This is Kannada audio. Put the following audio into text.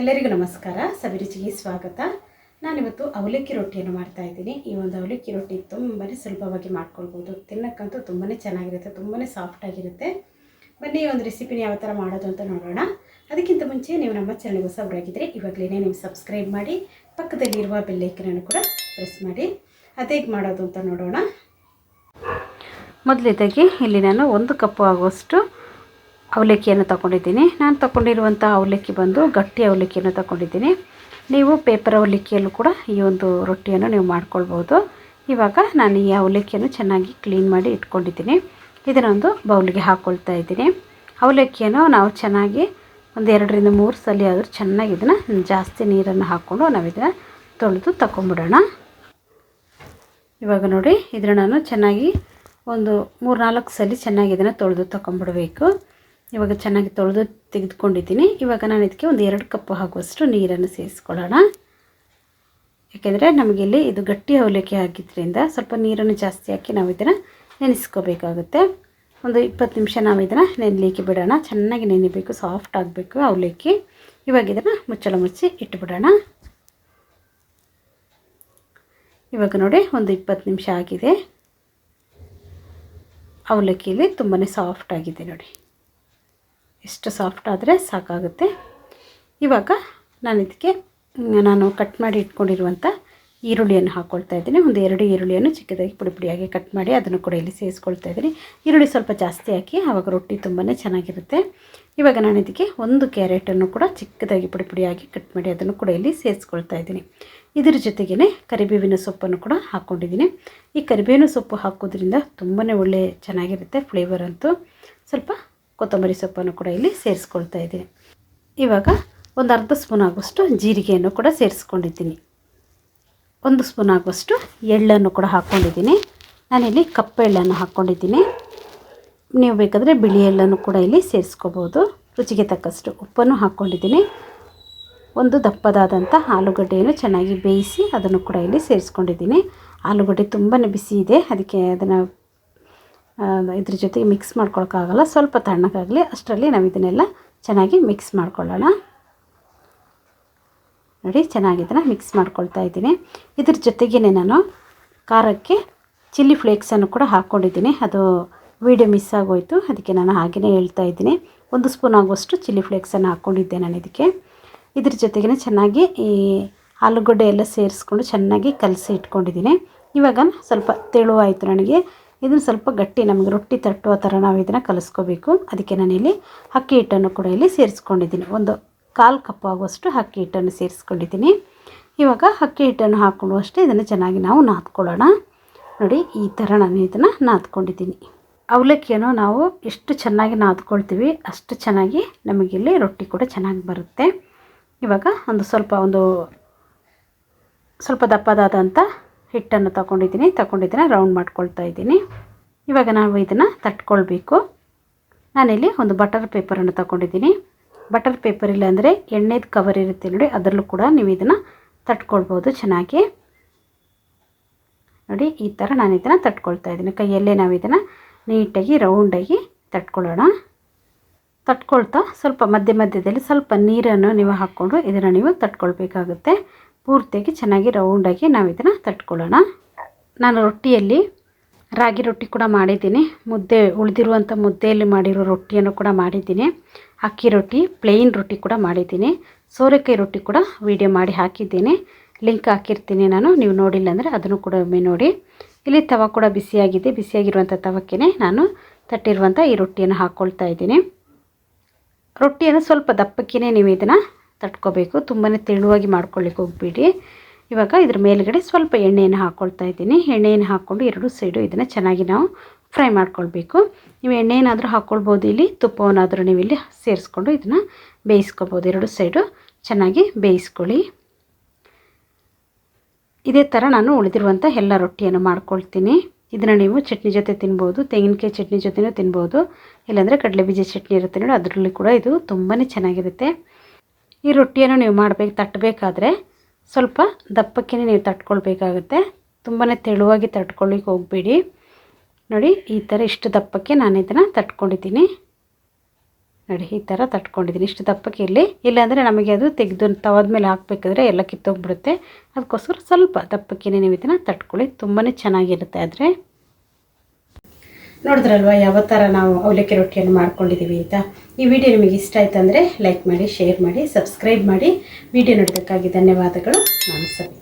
ಎಲ್ಲರಿಗೂ ನಮಸ್ಕಾರ. ಸವಿರುಚಿಗೆ ಸ್ವಾಗತ. ನಾನಿವತ್ತು ಅವಲಕ್ಕಿ ರೊಟ್ಟಿಯನ್ನು ಮಾಡ್ತಾ ಇದ್ದೀನಿ. ಈ ಒಂದು ಅವಲಕ್ಕಿ ರೊಟ್ಟಿ ತುಂಬಾ ಸುಲಭವಾಗಿ ಮಾಡ್ಕೊಳ್ಬೋದು. ತಿನ್ನಕ್ಕಂತೂ ತುಂಬಾ ಚೆನ್ನಾಗಿರುತ್ತೆ ತುಂಬಾ ಸಾಫ್ಟಾಗಿರುತ್ತೆ ಬನ್ನಿ, ಈ ಒಂದು ರೆಸಿಪಿನ ಯಾವ ಥರ ಮಾಡೋದು ಅಂತ ನೋಡೋಣ. ಅದಕ್ಕಿಂತ ಮುಂಚೆ ನೀವು ನಮ್ಮ ಚಾನಲ್ಗೆ ಹೊಸಬರಾಗಿದ್ದರೆ ಇವಾಗಲೇ ನೀವು ಸಬ್ಸ್ಕ್ರೈಬ್ ಮಾಡಿ, ಪಕ್ಕದಲ್ಲಿರುವ ಬೆಲ್ಲೈಕನನ್ನು ಕೂಡ ಪ್ರೆಸ್ ಮಾಡಿ. ಅದೇಗೆ ಮಾಡೋದು ಅಂತ ನೋಡೋಣ. ಮೊದಲಿದ್ದಾಗಿ ಇಲ್ಲಿ ನಾನು ಒಂದು ಕಪ್ಪು ಆಗುವಷ್ಟು ಅವಲಕ್ಕಿಯನ್ನು ತಗೊಂಡಿದ್ದೀನಿ. ನಾನು ತಗೊಂಡಿರುವಂಥ ಅವಲಕ್ಕಿ ಬಂದು ಗಟ್ಟಿ ಅವಲಕ್ಕಿಯನ್ನು ತಗೊಂಡಿದ್ದೀನಿ. ನೀವು ಪೇಪರ್ ಅವಲಕ್ಕಿಯಲ್ಲೂ ಕೂಡ ಈ ಒಂದು ರೊಟ್ಟಿಯನ್ನು ನೀವು ಮಾಡ್ಕೊಳ್ಬೋದು. ಇವಾಗ ನಾನು ಈ ಅವಲಕ್ಕಿಯನ್ನು ಚೆನ್ನಾಗಿ ಕ್ಲೀನ್ ಮಾಡಿ ಇಟ್ಕೊಂಡಿದ್ದೀನಿ. ಇದನ್ನೊಂದು ಬೌಲಿಗೆ ಹಾಕ್ಕೊಳ್ತಾ ಇದ್ದೀನಿ. ಅವಲಕ್ಕಿಯನ್ನು ನಾವು ಚೆನ್ನಾಗಿ ಒಂದು ಎರಡರಿಂದ ಮೂರು ಸಲ ಆದರೂ ಚೆನ್ನಾಗಿ ಇದನ್ನು ಜಾಸ್ತಿ ನೀರನ್ನು ಹಾಕ್ಕೊಂಡು ನಾವು ಇದನ್ನು ತೊಳೆದು ತಗೊಂಬಿಡೋಣ ಇವಾಗ ನೋಡಿ, ಇದನ್ನು ನಾನು ಚೆನ್ನಾಗಿ ಒಂದು ಮೂರು ನಾಲ್ಕು ಸಲ ಚೆನ್ನಾಗಿ ಇದನ್ನು ತೊಳೆದು ತಗೊಂಬಿಡಬೇಕು ಇವಾಗ ಚೆನ್ನಾಗಿ ತೊಳೆದು ತೆಗೆದುಕೊಂಡಿದ್ದೀನಿ. ಇವಾಗ ನಾನು ಇದಕ್ಕೆ ಒಂದು ಎರಡು ಕಪ್ ಹಾಕುವಷ್ಟು ನೀರನ್ನು ಸೇರಿಸ್ಕೊಳ್ಳೋಣ. ಯಾಕೆಂದರೆ ನಮಗಿಲ್ಲಿ ಇದು ಗಟ್ಟಿ ಅವಲಕ್ಕಿ ಆಗಿದ್ದರಿಂದ ಸ್ವಲ್ಪ ನೀರನ್ನು ಜಾಸ್ತಿ ಹಾಕಿ ನಾವು ಇದನ್ನು ನೆನೆಸ್ಕೋಬೇಕಾಗುತ್ತೆ. ಒಂದು ಇಪ್ಪತ್ತು ನಿಮಿಷ ನಾವು ಇದನ್ನು ನೆನೆಲಿಕ್ಕೆ ಬಿಡೋಣ. ಚೆನ್ನಾಗಿ ನೆನೆಬೇಕು ಸಾಫ್ಟ್ ಆಗಬೇಕು ಅವಲಕ್ಕಿ. ಇವಾಗ ಇದನ್ನು ಮುಚ್ಚಳ ಮುಚ್ಚಿ ಇಟ್ಟುಬಿಡೋಣ ಇವಾಗ ನೋಡಿ, ಒಂದು ಇಪ್ಪತ್ತು ನಿಮಿಷ ಆಗಿದೆ. ಅವಲಕ್ಕಿಯಲ್ಲಿ ತುಂಬಾ ಸಾಫ್ಟ್ ಆಗಿದೆ ನೋಡಿ. ಎಷ್ಟು ಸಾಫ್ಟ್ ಆದರೆ ಸಾಕಾಗುತ್ತೆ. ಇವಾಗ ನಾನು ಇದಕ್ಕೆ ನಾನು ಕಟ್ ಮಾಡಿ ಇಟ್ಕೊಂಡಿರುವಂಥ ಈರುಳ್ಳಿಯನ್ನು ಹಾಕ್ಕೊಳ್ತಾ ಇದ್ದೀನಿ. ಒಂದು ಎರಡು ಈರುಳ್ಳಿಯನ್ನು ಚಿಕ್ಕದಾಗಿ ಪುಡಿ ಪುಡಿಯಾಗಿ ಕಟ್ ಮಾಡಿ ಅದನ್ನು ಕೂಡ ಇಲ್ಲಿ ಸೇರಿಸ್ಕೊಳ್ತಾ ಇದ್ದೀನಿ. ಈರುಳ್ಳಿ ಸ್ವಲ್ಪ ಜಾಸ್ತಿ ಹಾಕಿ, ಆವಾಗ ರೊಟ್ಟಿ ತುಂಬಾ ಚೆನ್ನಾಗಿರುತ್ತೆ. ಇವಾಗ ನಾನು ಇದಕ್ಕೆ ಒಂದು ಕ್ಯಾರೆಟನ್ನು ಕೂಡ ಚಿಕ್ಕದಾಗಿ ಪುಡಿ ಪುಡಿಯಾಗಿ ಕಟ್ ಮಾಡಿ ಅದನ್ನು ಕೂಡ ಇಲ್ಲಿ ಸೇರಿಸ್ಕೊಳ್ತಾ ಇದ್ದೀನಿ. ಇದರ ಜೊತೆಗೇ ಕರಿಬೇವಿನ ಸೊಪ್ಪನ್ನು ಕೂಡ ಹಾಕ್ಕೊಂಡಿದ್ದೀನಿ ಈ ಕರಿಬೇವಿನ ಸೊಪ್ಪು ಹಾಕೋದ್ರಿಂದ ತುಂಬಾ ಒಳ್ಳೆ ಚೆನ್ನಾಗಿರುತ್ತೆ ಫ್ಲೇವರ್ ಅಂತೂ. ಸ್ವಲ್ಪ ಕೊತ್ತಂಬರಿ ಸೊಪ್ಪನ್ನು ಕೂಡ ಇಲ್ಲಿ ಸೇರಿಸ್ಕೊಳ್ತಾ ಇದ್ದೀನಿ. ಇವಾಗ ಒಂದು ಅರ್ಧ ಸ್ಪೂನ್ ಆಗುವಷ್ಟು ಜೀರಿಗೆಯನ್ನು ಕೂಡ ಸೇರಿಸ್ಕೊಂಡಿದ್ದೀನಿ. ಒಂದು ಸ್ಪೂನ್ ಆಗುವಷ್ಟು ಎಳ್ಳನ್ನು ಕೂಡ ಹಾಕ್ಕೊಂಡಿದ್ದೀನಿ. ನಾನಿಲ್ಲಿ ಕಪ್ಪು ಎಳ್ಳನ್ನು ಹಾಕ್ಕೊಂಡಿದ್ದೀನಿ. ನೀವು ಬೇಕಾದರೆ ಬಿಳಿ ಎಳ್ಳನ್ನು ಕೂಡ ಇಲ್ಲಿ ಸೇರಿಸ್ಕೋಬೋದು. ರುಚಿಗೆ ತಕ್ಕಷ್ಟು ಉಪ್ಪನ್ನು ಹಾಕ್ಕೊಂಡಿದ್ದೀನಿ. ಒಂದು ದಪ್ಪದಾದಂಥ ಆಲೂಗಡ್ಡೆಯನ್ನು ಚೆನ್ನಾಗಿ ಬೇಯಿಸಿ ಅದನ್ನು ಕೂಡ ಇಲ್ಲಿ ಸೇರಿಸ್ಕೊಂಡಿದ್ದೀನಿ. ಆಲೂಗಡ್ಡೆ ತುಂಬಾ ಬಿಸಿ ಇದೆ. ಅದಕ್ಕೆ ಅದನ್ನು ಇದ್ರ ಜೊತೆಗೆ ಮಿಕ್ಸ್ ಮಾಡ್ಕೊಳಕ್ಕಾಗಲ್ಲ. ಸ್ವಲ್ಪ ತಣ್ಣಗಾಗಲಿ ಅಷ್ಟರಲ್ಲಿ ನಾವು ಇದನ್ನೆಲ್ಲ ಚೆನ್ನಾಗಿ ಮಿಕ್ಸ್ ಮಾಡ್ಕೊಳ್ಳೋಣ. ನೋಡಿ, ಚೆನ್ನಾಗಿ ಇದನ್ನು ಮಿಕ್ಸ್ ಮಾಡ್ಕೊಳ್ತಾ ಇದ್ದೀನಿ. ಇದ್ರ ಜೊತೆಗೇ ನಾನು ಖಾರಕ್ಕೆ ಚಿಲ್ಲಿ ಫ್ಲೇಕ್ಸನ್ನು ಕೂಡ ಹಾಕ್ಕೊಂಡಿದ್ದೀನಿ ಅದು ವೀಡಿಯೋ ಮಿಸ್ ಆಗೋಯಿತು. ಅದಕ್ಕೆ ನಾನು ಹಾಗೆಯೇ ಹೇಳ್ತಾ ಇದ್ದೀನಿ. ಒಂದು ಸ್ಪೂನ್ ಆಗುವಷ್ಟು ಚಿಲ್ಲಿ ಫ್ಲೇಕ್ಸನ್ನು ಹಾಕ್ಕೊಂಡಿದ್ದೆ ನಾನು ಇದಕ್ಕೆ. ಇದ್ರ ಜೊತೆಗೇ ಚೆನ್ನಾಗಿ ಈ ಆಲೂಗಡ್ಡೆ ಎಲ್ಲ ಸೇರಿಸ್ಕೊಂಡು ಚೆನ್ನಾಗಿ ಕಲಸಿ ಇಟ್ಕೊಂಡಿದ್ದೀನಿ. ಇವಾಗ ಸ್ವಲ್ಪ ತೆಳುವಾಯಿತು ನನಗೆ. ಇದನ್ನು ಸ್ವಲ್ಪ ಗಟ್ಟಿ ನಮಗೆ ರೊಟ್ಟಿ ತಟ್ಟುವ ಥರ ನಾವು ಇದನ್ನು ಕಲಿಸ್ಕೋಬೇಕು. ಅದಕ್ಕೆ ನಾನಿಲ್ಲಿ ಅಕ್ಕಿ ಹಿಟ್ಟನ್ನು ಕೂಡ ಇಲ್ಲಿ ಸೇರಿಸ್ಕೊಂಡಿದ್ದೀನಿ. ಒಂದು ಕಾಲು ಕಪ್ ಆಗುವಷ್ಟು ಅಕ್ಕಿ ಹಿಟ್ಟನ್ನು ಸೇರಿಸ್ಕೊಂಡಿದ್ದೀನಿ. ಇವಾಗ ಅಕ್ಕಿ ಹಿಟ್ಟನ್ನು ಹಾಕ್ಕೊಂಡು ಅಷ್ಟೇ ಇದನ್ನು ಚೆನ್ನಾಗಿ ನಾವು ನಾದ್ಕೊಳ್ಳೋಣ. ನೋಡಿ, ಈ ಥರ ನಾನು ಇದನ್ನು ನಾದ್ಕೊಂಡಿದ್ದೀನಿ. ಅವಲಕ್ಕಿಯನ್ನು ನಾವು ಎಷ್ಟು ಚೆನ್ನಾಗಿ ನಾದ್ಕೊಳ್ತೀವಿ ಅಷ್ಟು ಚೆನ್ನಾಗಿ ನಮಗಿಲ್ಲಿ ರೊಟ್ಟಿ ಕೂಡ ಚೆನ್ನಾಗಿ ಬರುತ್ತೆ. ಇವಾಗ ಒಂದು ಸ್ವಲ್ಪ ಒಂದು ಸ್ವಲ್ಪ ದಪ್ಪದಾದಂಥ ಹಿಟ್ಟನ್ನು ತಗೊಂಡಿದ್ದೀನಿ ತಗೊಂಡಿದ್ದೀನಿ ರೌಂಡ್ ಮಾಡ್ಕೊಳ್ತಾ ಇದ್ದೀನಿ. ಇವಾಗ ನಾವು ಇದನ್ನು ತಟ್ಕೊಳ್ಬೇಕು. ನಾನಿಲ್ಲಿ ಒಂದು ಬಟರ್ ಪೇಪರನ್ನು ತಗೊಂಡಿದ್ದೀನಿ. ಬಟರ್ ಪೇಪರ್ ಇಲ್ಲ ಅಂದರೆ ಎಣ್ಣೆದು ಕವರ್ ಇರುತ್ತೆ ನೋಡಿ, ಅದರಲ್ಲೂ ಕೂಡ ನೀವು ಇದನ್ನು ತಟ್ಕೊಳ್ಬೋದು ಚೆನ್ನಾಗಿ. ನೋಡಿ, ಈ ಥರ ನಾನು ಇದನ್ನು ತಟ್ಕೊಳ್ತಾ ಇದ್ದೀನಿ. ಕೈಯಲ್ಲೇ ನಾವು ಇದನ್ನು ನೀಟಾಗಿ ರೌಂಡಾಗಿ ತಟ್ಕೊಳ್ಳೋಣ. ತಟ್ಕೊಳ್ತಾ ಸ್ವಲ್ಪ ಮಧ್ಯ ಮಧ್ಯದಲ್ಲಿ ಸ್ವಲ್ಪ ನೀರನ್ನು ನೀವು ಹಾಕ್ಕೊಂಡು ಇದನ್ನು ನೀವು ತಟ್ಕೊಳ್ಬೇಕಾಗುತ್ತೆ. ಪೂರ್ತಿಯಾಗಿ ಚೆನ್ನಾಗಿ ರೌಂಡಾಗಿ ನಾವು ಇದನ್ನು ತಟ್ಕೊಳ್ಳೋಣ. ನಾನು ರೊಟ್ಟಿಯಲ್ಲಿ ರಾಗಿ ರೊಟ್ಟಿ ಕೂಡ ಮಾಡಿದ್ದೀನಿ. ಮುದ್ದೆ ಉಳಿದಿರುವಂಥ ಮುದ್ದೆಯಲ್ಲಿ ಮಾಡಿರೋ ರೊಟ್ಟಿಯನ್ನು ಕೂಡ ಮಾಡಿದ್ದೀನಿ. ಅಕ್ಕಿ ರೊಟ್ಟಿ ಪ್ಲೇನ್ ರೊಟ್ಟಿ ಕೂಡ ಮಾಡಿದ್ದೀನಿ. ಸೋರೆಕಾಯಿ ರೊಟ್ಟಿ ಕೂಡ ವಿಡಿಯೋ ಮಾಡಿ ಹಾಕಿದ್ದೀನಿ. ಲಿಂಕ್ ಹಾಕಿರ್ತೀನಿ ನಾನು, ನೀವು ನೋಡಿಲ್ಲ ಅಂದರೆ ಅದನ್ನು ಕೂಡ ಒಮ್ಮೆ ನೋಡಿ. ಇಲ್ಲಿ ತವ ಕೂಡ ಬಿಸಿಯಾಗಿದೆ. ಬಿಸಿಯಾಗಿರುವಂಥ ತವಕ್ಕೇ ನಾನು ತಟ್ಟಿರುವಂಥ ಈ ರೊಟ್ಟಿಯನ್ನು ಹಾಕ್ಕೊಳ್ತಾ ಇದ್ದೀನಿ. ರೊಟ್ಟಿಯನ್ನು ಸ್ವಲ್ಪ ದಪ್ಪಕ್ಕೇ ನೀವು ಇದನ್ನು ತಟ್ಕೋಬೇಕು. ತುಂಬಾ ತೆಳುವಾಗಿ ಮಾಡ್ಕೊಳ್ಳಿಕ್ಕೆ ಹೋಗಬೇಡಿ. ಇವಾಗ ಇದ್ರ ಮೇಲುಗಡೆ ಸ್ವಲ್ಪ ಎಣ್ಣೆಯನ್ನು ಹಾಕ್ಕೊಳ್ತಾ ಇದ್ದೀನಿ. ಎಣ್ಣೆಯನ್ನು ಹಾಕ್ಕೊಂಡು ಎರಡು ಸೈಡು ಇದನ್ನು ಚೆನ್ನಾಗಿ ನಾವು ಫ್ರೈ ಮಾಡ್ಕೊಳ್ಬೇಕು. ನೀವು ಎಣ್ಣೆಯನ್ನಾದರೂ ಹಾಕ್ಕೊಳ್ಬೋದು ಇಲ್ಲಿ, ತುಪ್ಪವನ್ನಾದರೂ ನೀವು ಇಲ್ಲಿ ಸೇರಿಸ್ಕೊಂಡು ಇದನ್ನು ಬೇಯಿಸ್ಕೊಬೋದು. ಎರಡು ಸೈಡು ಚೆನ್ನಾಗಿ ಬೇಯಿಸ್ಕೊಳ್ಳಿ. ಇದೇ ಥರ ನಾನು ಉಳಿದಿರುವಂಥ ಎಲ್ಲ ರೊಟ್ಟಿಯನ್ನು ಮಾಡ್ಕೊಳ್ತೀನಿ. ಇದನ್ನು ನೀವು ಚಟ್ನಿ ಜೊತೆ ತಿನ್ಬೋದು, ತೆಂಗಿನಕಾಯಿ ಚಟ್ನಿ ಜೊತೆನೂ ತಿನ್ಬೋದು. ಇಲ್ಲಾಂದರೆ ಕಡಲೆ ಬೀಜ ಚಟ್ನಿ ಇರುತ್ತೆ ನೋಡಿ, ಅದರಲ್ಲಿ ಕೂಡ ಇದು ತುಂಬಾ ಚೆನ್ನಾಗಿರುತ್ತೆ. ಈ ರೊಟ್ಟಿಯನ್ನು ನೀವು ಮಾಡಬೇಕು, ತಟ್ಟಬೇಕಾದ್ರೆ ಸ್ವಲ್ಪ ದಪ್ಪಕ್ಕೆ ನೀವು ತಟ್ಕೊಳ್ಬೇಕಾಗುತ್ತೆ. ತುಂಬಾ ತೆಳುವಾಗಿ ತಟ್ಕೊಳ್ಳಿಕ್ಕೆ ಹೋಗಬೇಡಿ. ನೋಡಿ, ಈ ಥರ ಇಷ್ಟು ದಪ್ಪಕ್ಕೆ ನಾನು ಇದನ್ನು ತಟ್ಕೊಂಡಿದ್ದೀನಿ. ನೋಡಿ, ಈ ಥರ ತಟ್ಕೊಂಡಿದ್ದೀನಿ. ಇಷ್ಟು ದಪ್ಪಕ್ಕೆ ಇರಲಿ. ಇಲ್ಲಾಂದರೆ ನಮಗೆ ಅದು ತೆಗೆದು ತವಾದ ಮೇಲೆ ಹಾಕಬೇಕಾದ್ರೆ ಎಲ್ಲ ಕಿತ್ತೋಗ್ಬಿಡುತ್ತೆ. ಅದಕ್ಕೋಸ್ಕರ ಸ್ವಲ್ಪ ದಪ್ಪಕ್ಕೆ ನೀವು ಇದನ್ನು ತಟ್ಕೊಳ್ಳಿ. ತುಂಬಾ ಚೆನ್ನಾಗಿರುತ್ತೆ ಆದರೆ. ನೋಡಿದ್ರಲ್ವ ಯಾವ ಥರ ನಾವು ಅವಲಕ್ಕಿ ರೊಟ್ಟಿಯನ್ನು ಮಾಡ್ಕೊಂಡಿದ್ದೀವಿ ಅಂತ. ಈ ವಿಡಿಯೋ ನಿಮಗೆ ಇಷ್ಟ ಆಯ್ತು ಅಂದರೆ ಲೈಕ್ ಮಾಡಿ ಶೇರ್ ಮಾಡಿ ಸಬ್ಸ್ಕ್ರೈಬ್ ಮಾಡಿ. ವಿಡಿಯೋ ನೋಡೋದಕ್ಕಾಗಿ ಧನ್ಯವಾದಗಳು. ನಾನು ಸರಿ